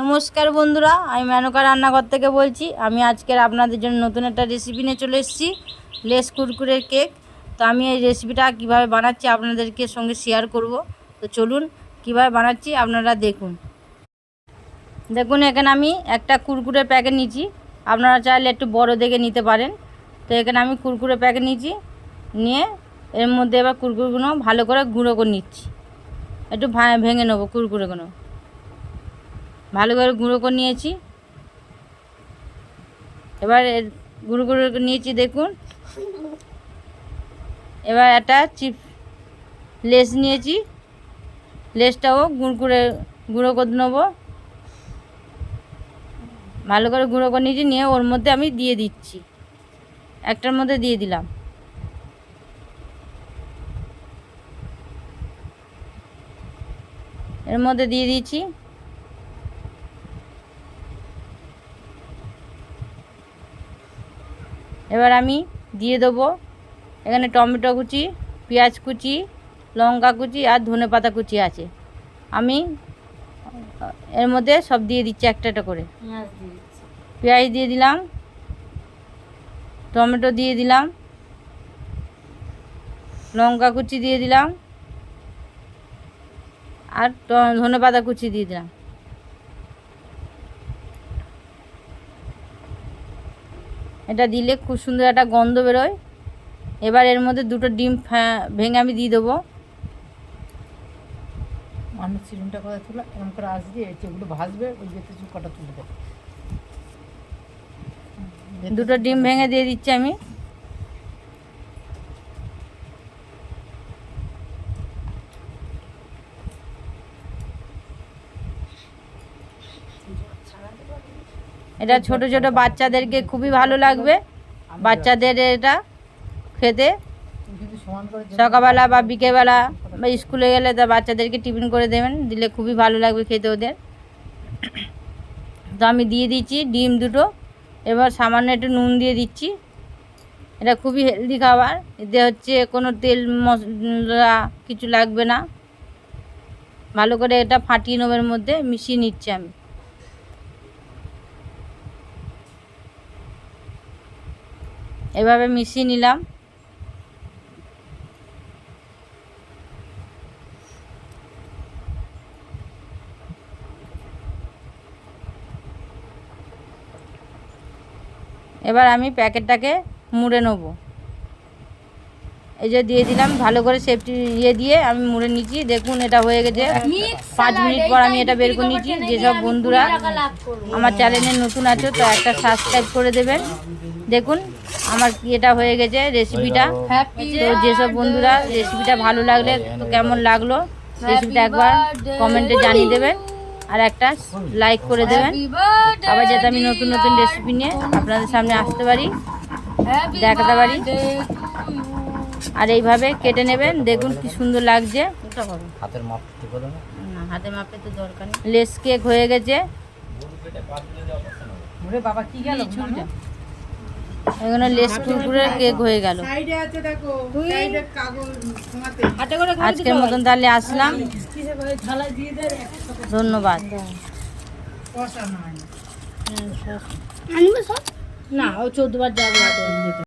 নমস্কার বন্ধুরা, আমি মেনকা রান্নাঘর থেকে বলছি। আমি আজকের আপনাদের জন্য নতুন একটা রেসিপি নিয়ে চলে এসেছি, লেস কুরকুরের কেক। তো আমি এই রেসিপিটা কীভাবে বানাচ্ছি আপনাদেরকে সঙ্গে শেয়ার করব। তো চলুন, কীভাবে বানাচ্ছি আপনারা দেখুন। দেখুন, এখানে আমি একটা কুরকুরের প্যাকেট নিয়েছি। আপনারা চাইলে একটু বড় দেখে নিতে পারেন। তো এখানে আমি কুরকুরে প্যাকেট নিয়েছি। নিয়ে এর মধ্যে এবার কুরকুরগুলো ভালো করে গুঁড়ো করে নিচ্ছি। একটু ভেঙে নেব কুরকুরেগুলো। ভালো করে গুঁড়ো করে নিয়েছি। এবার গুঁড়ো গুঁড়ো নিয়েছি, দেখুন। এবার একটা চিপ লেস নিয়েছি। লেসটাও গুঁড়ো করে গুঁড়ো করে নেব। ভালো করে গুঁড়ো করে নিয়েছি, নিয়ে ওর মধ্যে আমি দিয়ে দিচ্ছি। একটার মধ্যে দিয়ে দিলাম। এর মধ্যে দিয়ে দিয়েছি। এবার আমি দিয়ে দেবো এখানে টমেটো কুচি পেঁয়াজ কুচি লঙ্কা কুচি আর ধনে পাতা কুচি আছে। আমি এর মধ্যে সব দিয়ে দিচ্ছি একটা একটা করে। পেঁয়াজ দিয়ে দিলাম টমেটো দিয়ে দিলাম লঙ্কা কুচি দিয়ে দিলাম আর ধনে পাতা কুচি দিয়ে দিলাম। এটা দিলে খুব সুন্দর একটা গন্ধ বেরোয়। এবার এর মধ্যে দুটো ডিম ভেঙে আমি দিয়ে দেবো। কথা তুলে এরকম করে আসবে যেগুলো ভাজবে ওই কটা তুলে দেবে। দুটো ডিম ভেঙে দিয়ে দিচ্ছি আমি। এটা ছোট ছোট বাচ্চাদেরকে খুবই ভালো লাগবে। বাচ্চাদের এটা খেতে। সকালবেলা বা বিকেলবেলা বা স্কুলে গেলে তা বাচ্চাদেরকে টিফিন করে দেবেন, দিলে খুবই ভালো লাগবে খেতে ওদের। তো আমি দিয়ে দিচ্ছি ডিম দুটো। এবার সামান্য একটু নুন দিয়ে দিচ্ছি। এটা খুবই হেলদি খাবার। এতে হচ্ছে কোনো তেল মশলা কিছু লাগবে না। ভালো করে এটা ফাটিয়ে নেবের মধ্যে, মিশিয়ে নিচ্ছি আমি। এভাবে মিশিয়ে নিলাম। এবার আমি প্যাকেটটাকে মুড়ে নেব। এই যে দিয়ে দিলাম ভালো করে সেফটি ইয়ে দিয়ে আমি মুড়ে নিচ্ছি। দেখুন এটা হয়ে গেছে। পাঁচ মিনিট পর আমি এটা বের করে নিচ্ছি। যেসব বন্ধুরা আমার চ্যানেলে নতুন আছো তো একটা সাবস্ক্রাইব করে দেবেন। দেখুন আমার এটা হয়ে গেছে রেসিপিটা তো যেসব বন্ধুরা রেসিপিটা ভালো লাগলে তো কেমন লাগল রেসিপিটা একবার কমেন্টে জানিয়ে দেবেন আর একটা লাইক করে দেবেন। আবার যাতে আমি নতুন নতুন রেসিপি নিয়ে আপনাদের সামনে আসতে পারি দেখাতে পারি। আর এইভাবে কেটে নেবেন দেখুন কি সুন্দর লাগছে। হাতের মাপ তো দরকার লেস কেক হয়ে গেছে। বাবা কি গেল এখানে লেস কুরকুরের কেক হয়ে গেল। আজকের মতন তাহলে আসলাম। ধন্যবাদ। না ও চোদ্দবার যাব।